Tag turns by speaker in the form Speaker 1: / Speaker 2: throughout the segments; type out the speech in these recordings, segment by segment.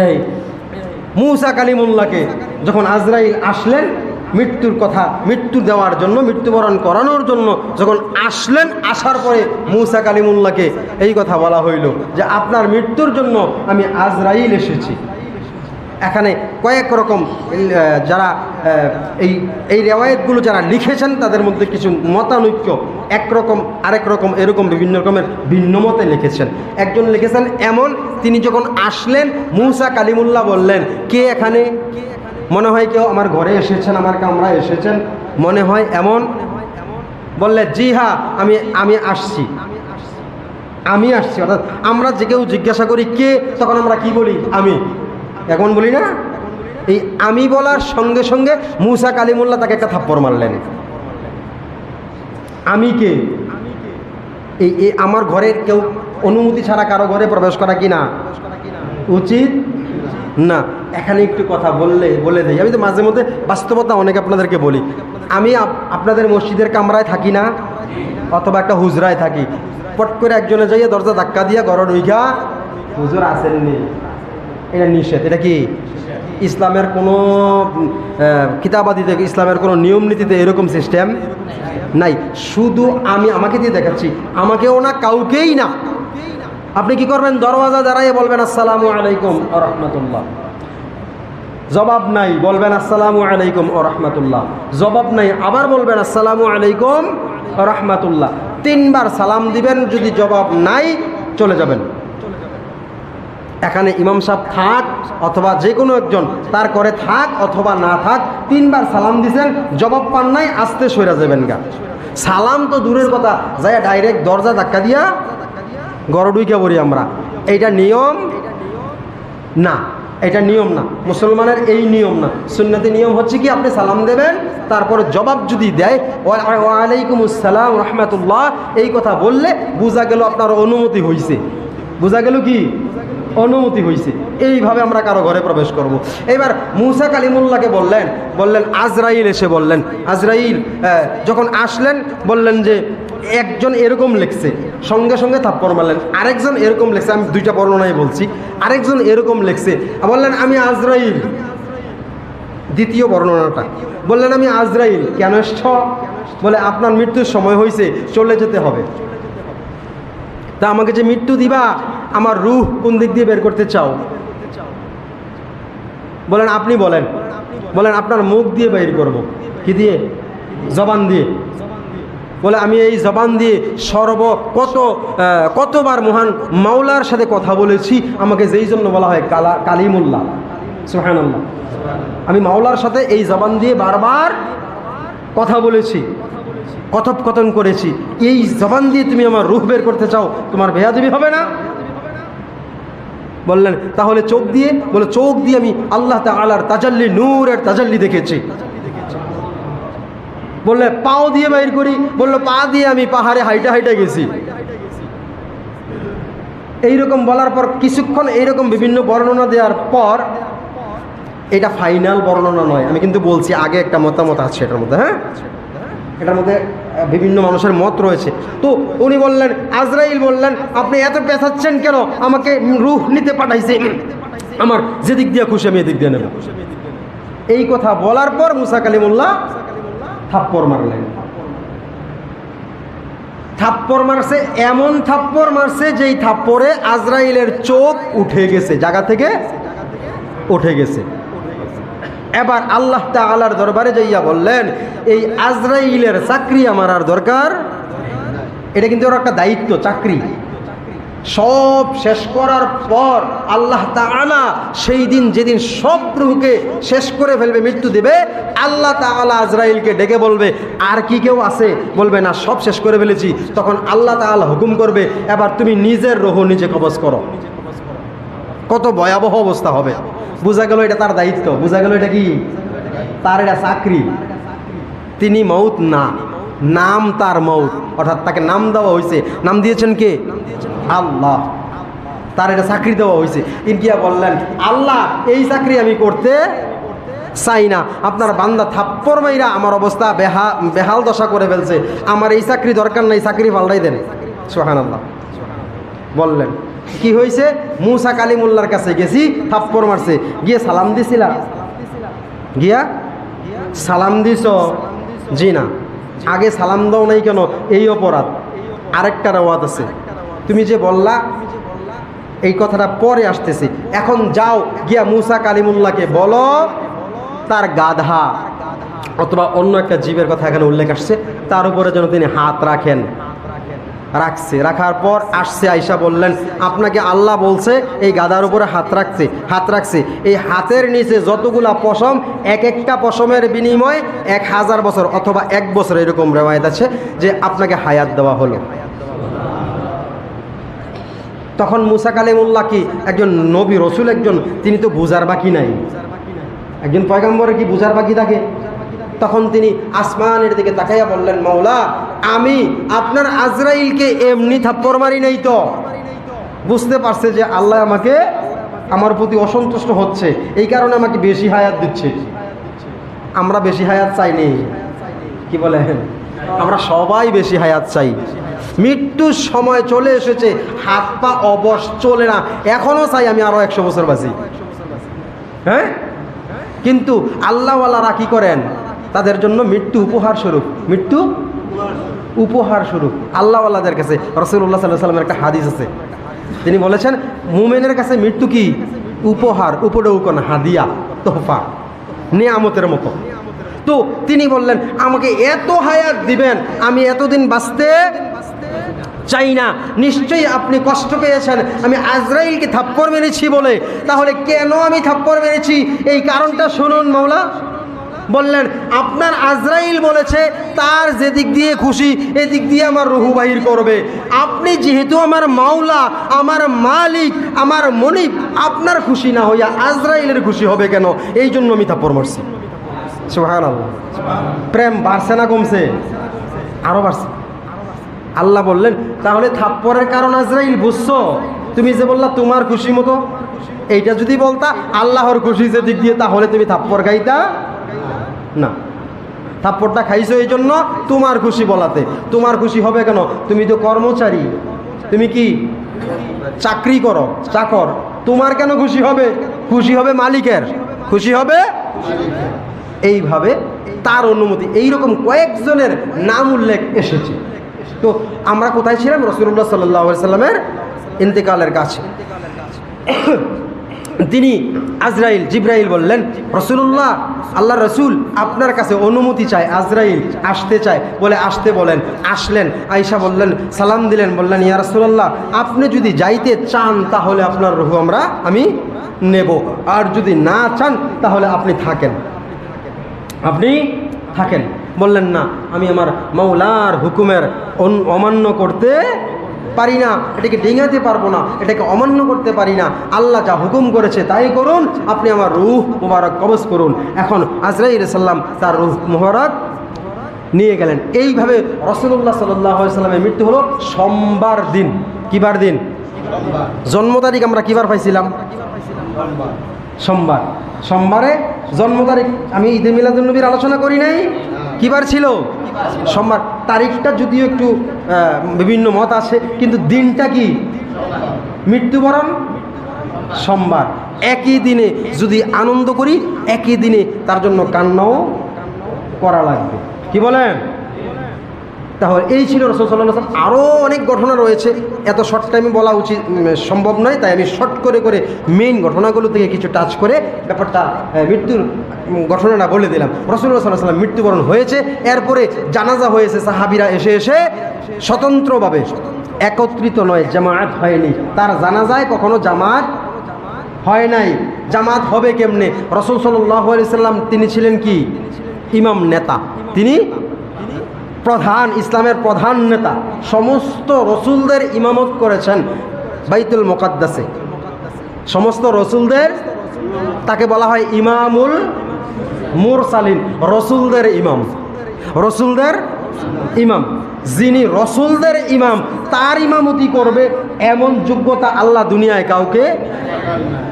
Speaker 1: এই, মুসা কালিমুল্লাহকে যখন আজরাইল আসলেন, মৃত্যুর কথা, মৃত্যু দেওয়ার জন্য, মৃত্যুবরণ করানোর জন্য যখন আসলেন, আসার পরে মুসা কালিমুল্লাহকে এই কথা বলা হইল যে, আপনার মৃত্যুর জন্য আমি আজরাইল এসেছি। এখানে কয়েক রকম যারা এই এই রেওয়ায়তগুলো যারা লিখেছেন, তাদের মধ্যে কিছু মতানৈক্য একরকম আরেক রকম, এরকম বিভিন্ন রকমের ভিন্ন মতে লিখেছেন। একজন লিখেছেন, এমন, তিনি যখন আসলেন, মুসা কালিমুল্লাহ বললেন, কে এখানে? মনে হয় কেউ আমার ঘরে এসেছেন, আমার কামরায় এসেছেন। মনে হয় এমন? বললে, জি হ্যাঁ আমি আমি আসছি। আমি আসছি। অর্থাৎ আমরা যে কেউ জিজ্ঞাসা করি, কে? তখন আমরা কি বলি? আমি। এখন বলি না? এই আমি বলার সঙ্গে সঙ্গে মুসা কালিমুল্লাহ তাকে একটা থাপ্পড় মারলেন। আমি কে? এই আমার ঘরের কেউ অনুমতি ছাড়া কারও ঘরে প্রবেশ করা কি না? উচিত না। এখানে একটু কথা বললে, বলে দেই। আমি তো মাঝে মধ্যে বাস্তবতা অনেক আপনাদেরকে বলি। আমি আপ- আপনাদের মসজিদের কামরায় থাকি না, অথবা একটা হুজরায় থাকি। পট করে একজনে যাইয়ে দরজা ধাক্কা দিয়া ঘর ঢুইকা হুজুর আসেননি। এটা নিষেধ। এটা কি ইসলামের কোনো কিতাবাদিতে ইসলামের কোনো নিয়ম নীতিতে এরকম সিস্টেম নাই। শুধু আমি আমাকে দিয়ে দেখাচ্ছি। আমাকেও না, কাউকেই না। আপনি কি করবেন? দরওয়াজা দাঁড়াইয়ে বলবেন, আসসালামু আলাইকুম ও রহমতুল্লাহ। জবাব নাই, বলবেন, আসসালামু আলাইকুম ও রহমতুল্লাহ। জবাব নাই, আবার বলবেন, আসসালামু আলাইকুম ও রহমতুল্লাহ। তিনবার সালাম দিবেন, যদি জবাব নাই, চলে যাবেন। এখানে ইমাম সাহেব থাক অথবা যে কোনো একজন তার করে থাক অথবা না থাক, তিনবার সালাম দিছেন, জবাব পান নাই, আস্তে সইরা যাবেন গা। সালাম তো দূরের কথা যাই ডাইরেক্ট দরজা ধাক্কা দিয়া গরডুইকে বলি আমরা। এইটা নিয়ম? না, এটা নিয়ম না। মুসলমানের এই নিয়ম না। সুন্নতি নিয়ম হচ্ছে কি, আপনি সালাম দেবেন, তারপরে জবাব যদি দেয়, ওয়া- ওয়ালাইকুম আসসালাম রহমতুল্লাহ, এই কথা বললে বোঝা গেল আপনার অনুমতি হয়েছে বোঝা গেল কি? অনুমতি হয়েছে এইভাবে আমরা কারও ঘরে প্রবেশ করব। এবার মুসা কালিমুল্লাহকে বললেন বললেন আজরাইল এসে বললেন, আজরাইল যখন আসলেন, বললেন যে একজন এরকম লিখছে, সঙ্গে সঙ্গে থাপ্পড় মারলেন। আরেকজন এরকম লিখছে, আমি দুইটা বর্ণনায় বলছি। আরেকজন এরকম লিখছে, বললেন আমি আজরাইল। দ্বিতীয় বর্ণনাটা, বললেন আমি আজরাইল, কেন এসছ? বলে আপনার মৃত্যুর সময় হয়েছে চলে যেতে হবে। তা আমাকে যে মৃত্যু দিবা আমার রুহ কোন দিক দিয়ে বের করতে চাও? বলেন, আপনি বলেন। বলেন, আপনার মুখ দিয়ে বের করব। কি দিয়ে? জবান দিয়ে। বলে, আমি এই জবান দিয়ে সর্ব কত কতবার মহান মাওলার সাথে কথা বলেছি, আমাকে যেই জন্য বলা হয় কালা, কালিমুল্লাহ। সুহানাল্লাহ আমি মাওলার সাথে এই জবান দিয়ে বারবার কথা বলেছি, কথোপকথন করেছি। এই জবান দিয়ে তুমি আমার রুহ বের করতে চাও, তোমার বেয়াদবি হবে না? বললেন, তাহলে চোখ দিয়ে, বলে, চোখ দিয়ে আমি আল্লাহ তালার তাজাল্লি, নূরের তাজাল্লি দেখেছি। বললে, পাও দিয়ে বাইর করি, বলল, পা দিয়ে আমি পাহাড়ে হাইটে হাইটে গেছি। এইরকম বলার পর, কিছুক্ষণ এইরকম বিভিন্ন বর্ণনা দেওয়ার পর, এটা ফাইনাল বর্ণনা নয়। আমি কিন্তু বলছি, আগে একটা মতামত আছে এটার মধ্যে হ্যাঁ? এটার মধ্যে বিভিন্ন মানুষের মত রয়েছে। তো উনি বললেন, আজরাইল বললেন, আপনি এত পেঁচাচ্ছেন কেন? আমাকে রুহ নিতে পাঠাইছে। আমার যেদিক দিয়ে খুশি, আমি এদিক দিয়ে নেব। এই কথা বলার পর মুসা কালিমুল্লাহ থাপ্পড় মারলেন। থাপ্পড় মারছে, এমন থাপ্পড় মারছে যেই থাপ্পড়ে আজরাইলের চোখ উঠে গেছে, জায়গা থেকে উঠে গেছে। এবার আল্লাহ তাআলার দরবারে যাইয়া বললেন, এই আজরাইলের চাকরি আমার আর দরকার এটা কিন্তু ওর একটা দায়িত্ব, চাকরি। সব শেষ করার পর আল্লাহ তাআলা সেই দিন যেদিন সব রুহকে শেষ করে ফেলবে, মৃত্যু দেবে, আল্লাহ তাআলা আজরাইলকে ডেকে বলবে, আর কি কেউ আছে? বলবে, না, সব শেষ করে ফেলেছি। তখন আল্লাহ তাআলা হুকুম করবে, এবার তুমি নিজের রোহ নিজে কবজ করো। কত ভয়াবহ অবস্থা হবে। বোঝা গেল এটা তার দায়িত্ব, বোঝা গেল এটা কি? তার এটা চাকরি। তিনি মৌত না, নাম তার মৌত অর্থাৎ তাকে নাম দেওয়া হয়েছে। নাম দিয়েছেন কে? আল্লাহ। তার এটা চাকরি দেওয়া হয়েছে। ইনকিয়া বললেন, আল্লাহ, এই চাকরি আমি করতে চাই না। আপনার বান্দা থাপ্পর মাইরা আমার অবস্থা বেহা, বেহাল দশা করে ফেলছে। আমার এই চাকরি দরকার নাই, চাকরি পাল্টাই দেন। সোহান আল্লাহ বললেন কি হয়েছে মুসা কালিমুল্লার কাছে গেছি, থাপ্পড় মারছে। গিয়ে সালাম দিছিলা? গিয়া? সালাম দিছ? জি না। আগে সালাম দাও নাই কেন? এই অপরাধ। আরেকটা রেওয়াত আছে। তুমি যে বললা, এই কথাটা পরে আসতেছি। এখন যাও, গিয়া মুসা কালিমুল্লাহকে বলো, তার গাধা। অথবা অন্য একটা জীবের কথা এখানে উল্লেখ আসছে। তার উপরে যেন তিনি হাত রাখেন। রাখছে। রাখার পর আসছে আয়সা বললেন, আপনাকে আল্লাহ বলছে, এই গাদার উপরে হাত রাখছে হাত রাখছে। এই হাতের নিচে যতগুলা পশম, এক একটা পশমের বিনিময়ে এক হাজার বছর অথবা এক বছর এরকম রেওয়ায়ত আছে যে আপনাকে হায়াত দেওয়া হলো। তখন মুসা কালিমুল্লাহ কি? একজন নবী রসুল একজন, তিনি তো বুঝার বাকি নাই। একজন পয়গাম্বরের কি বুঝার বাকি থাকে? তখন তিনি আসমানের দিকে তাকাইয়া বললেন মৌলা আমি আপনার আজরাইলকে এমনি থাপ্পড় মারি নাই তো। বুঝতে পারছে যে আল্লাহ আমাকে আমার প্রতি অসন্তুষ্ট হচ্ছে, এই কারণে আমাকে বেশি হায়াত দিচ্ছে। আমরা বেশি হায়াত চাইনি কি বলেন? আমরা সবাই বেশি হায়াত চাই। মৃত্যুর সময় চলে এসেছে, হাত পা অবশ চলে না। এখনও চাই আমি আরও একশো বছর বাঁচি। হ্যাঁ? কিন্তু আল্লাহওয়ালারা কি করেন? তাদের জন্য মৃত্যু উপহার স্বরূপ মৃত্যু উপহার স্বরূপ। আল্লাহওয়ালাদের কাছে রসুল্লাহ সাল্লাহ সাল্লামের একটা হাদিস আছে। তিনি বলেছেন, মুমেনের কাছে মৃত্যু কি? উপহার, উপডৌকন, হাদিয়া, তোহফা, নিয়ামতের মতো। তো তিনি বললেন, আমাকে এত হায়াত দিবেন, আমি এতদিন বাঁচতে চাই না। নিশ্চয়ই আপনি কষ্ট পেয়েছেন, আমি আজরাইলকে থাপ্পড় মেরেছি বলে। তাহলে কেন আমি থাপ্পড় মেরেছি? এই কারণটা শুনুন মাওলা। বললেন, আপনার আজরাইল বলেছে, তার যেদিক দিয়ে খুশি, এদিক দিয়ে আমার রুহু বাহির করবে। আপনি যেহেতু আমার মাওলা, আমার মালিক, আমার মনিব, আপনার খুশি না হইয়া আজরাইলের খুশি হবে কেন? এই জন্য আমি থাপ্পড় মারছি সুহান প্রেম বাড়ছে না কমছে? আরও বাড়ছে। আল্লাহ বললেন, তাহলে থাপ্পরের কারণ আজরাইল, বুঝছ? তুমি যে বললা তোমার খুশি মতো, এইটা যদি বলতা, আল্লাহর খুশি যে দিক দিয়ে, তাহলে তুমি থাপ্পর খাইতা না। থাপ্পড়টা খাইছো এই জন্য তোমার খুশি বলাতে। তোমার খুশি হবে কেন? তুমি তো কর্মচারী। তুমি কি চাকরি করো? চাকর। তোমার কেন খুশি হবে? খুশি হবে মালিকের। খুশি হবে এইভাবে তার অনুমতি। এইরকম কয়েকজনের নাম উল্লেখ এসেছে। তো আমরা কোথায় ছিলাম? রসুল্লাহ সাল্লাহ সাল্লামের ইন্তেকালের কাছে। তিনি আজরাইল, জিব্রাইল বললেন রসুল্লাহ আল্লাহ রসুল আপনার কাছে অনুমতি চায়, আজরাইল আসতে চায়। বলে আসতে বলেন, আসলেন আয়সা বললেন, সালাম দিলেন, বললেন, ইয়া রসুল্লাহ আপনি যদি যাইতে চান তাহলে আপনার রহু আমরা, আমি নেব। আর যদি না চান তাহলে আপনি থাকেন। আপনি থাকেন। বললেন, না, আমি আমার মৌলার হুকুমের অমান্য করতে পারি না, এটাকে ডিঙাতে পারব না, এটাকে অমান্য করতে পারি না। আল্লাহ যা হুকুম করেছে তাই করুন, আপনি আমার রুহ মুবারক কবজ করুন। এখন আজরাইল সাল্লাম তার রুহ মুবারক নিয়ে গেলেন। এইভাবে রসুল্লাহ সাল্লামের মৃত্যু হলো সোমবার দিন। কিবার দিন? জন্ম তারিখ আমরা কিবার পাইছিলাম? সোমবার। সোমবারে জন্ম তারিখ আমি ঈদে মিলাদুলনবীর আলোচনা করি নাই? কিবার ছিল? সোমবার তারিখটা যদিও একটু বিভিন্ন মত আছে, কিন্তু দিনটা কি? মৃত্যুবরণ? সোমবার। একই দিনে যদি আনন্দ করি, একই দিনে তার জন্য কান্নাও করা লাগবে। কি বলেন? তাহলে এই ছিল রসুল সাল্লাহ আরও অনেক ঘটনা রয়েছে। এত শর্ট টাইমে বলা উচিত সম্ভব নয়, তাই আমি শর্ট করে করে মেইন ঘটনাগুলো থেকে কিছু টাচ করে ব্যাপারটা মৃত্যুর ঘটনাটা বলে দিলাম। রসুল্লাহ সাল্লাহ সাল্লাম মৃত্যুবরণ হয়েছে, এরপরে জানাজা হয়েছে, সাহাবিরা এসে এসে স্বতন্ত্রভাবে একত্রিত নয়, জামায়াত হয়নি। তার জানাজায় কখনো জামাত হয় নাই। জামাত হবে কেমনে? রসুল সাল্লাহ সাল্লাম তিনি ছিলেন কি? ইমাম নেতা। তিনি প্রধান, ইসলামের প্রধান নেতা, সমস্ত রসুলদের ইমামত করেছেন বাইতুল মোকাদ্দাসে। সমস্ত রসুলদের, তাকে বলা হয় ইমামুল মুরসালিন, রসুলদের ইমাম। রসুলদের ইমাম। যিনি রসুলদের ইমাম, তার ইমামতি করবে এমন যোগ্যতা আল্লাহ দুনিয়ায় কাউকে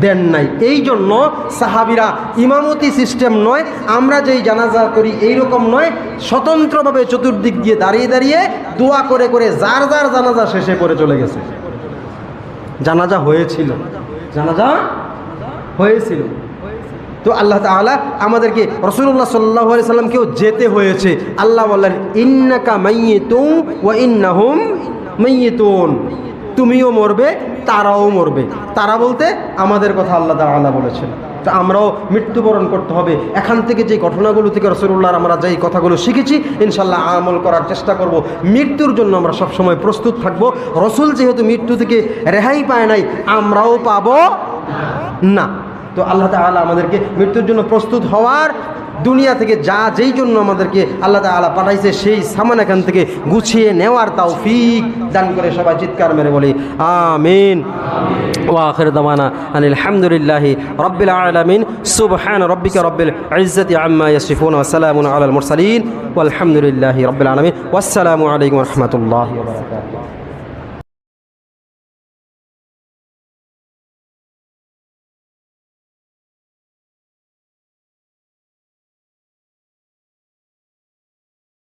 Speaker 1: দেন নাই। এই জন্য সাহাবিরা ইমামতি সিস্টেম নয়, আমরা যেই জানাজা করি এই রকম নয়, স্বতন্ত্রভাবে চতুর্দিক দিয়ে দাঁড়িয়ে দাঁড়িয়ে দোয়া করে করে যার যার জানাজা শেষে করে চলে গেছে। জানাজা হয়েছিল। জানাজা হয়েছিল। তো আল্লাহ তাআলা আমাদেরকে রসুল্লাহ সাল্লাহ আলি সাল্লামকেও যেতে হয়েছে। আল্লাহ বললেন, ইন্নাকা মাইয়েতুম ওয়া ইন্নাহুম মাইয়েতুন। তুমিও মরবে, তারাও মরবে। তারা বলতে আমাদের কথা আল্লাহ তাআলা বলেছেন। তো আমরাও মৃত্যুবরণ করতে হবে। এখান থেকে যে ঘটনাগুলো থেকে রসুল্লাহর আমরা যেই কথাগুলো শিখেছি ইনশাল্লাহ আমল করার চেষ্টা করব। মৃত্যুর জন্য আমরা সবসময় প্রস্তুত থাকব। রসুল যেহেতু মৃত্যু থেকে রেহাই পায় নাই, আমরাও পাব না। তো আল্লাহ তাআলা আমাদেরকে মৃত্যুর জন্য প্রস্তুত হওয়ার দুনিয়া থেকে যা যেই জন্য আমাদেরকে আল্লাহ তাআলা পাঠাইছে, সেই সামান এখান থেকে গুছিয়ে নেওয়ার তাও ফিক দান করে সবাই চিৎকার মেরে বলি, আমিন। ওয়াখির দামানা আনিল হামদুলিল্লাহি রব্বিল আলামিন। সুবহান রব্বিকা রব্বিল ইজ্জাতি আম্মা ইয়াসিফুন ওয়া সালামুন আলাল মুরসালিন। ওয়ালহামদুলিল্লাহি রব্বিল আলামিন। ওয়াসসালামু আলাইকুম রাহমাতুল্লাহি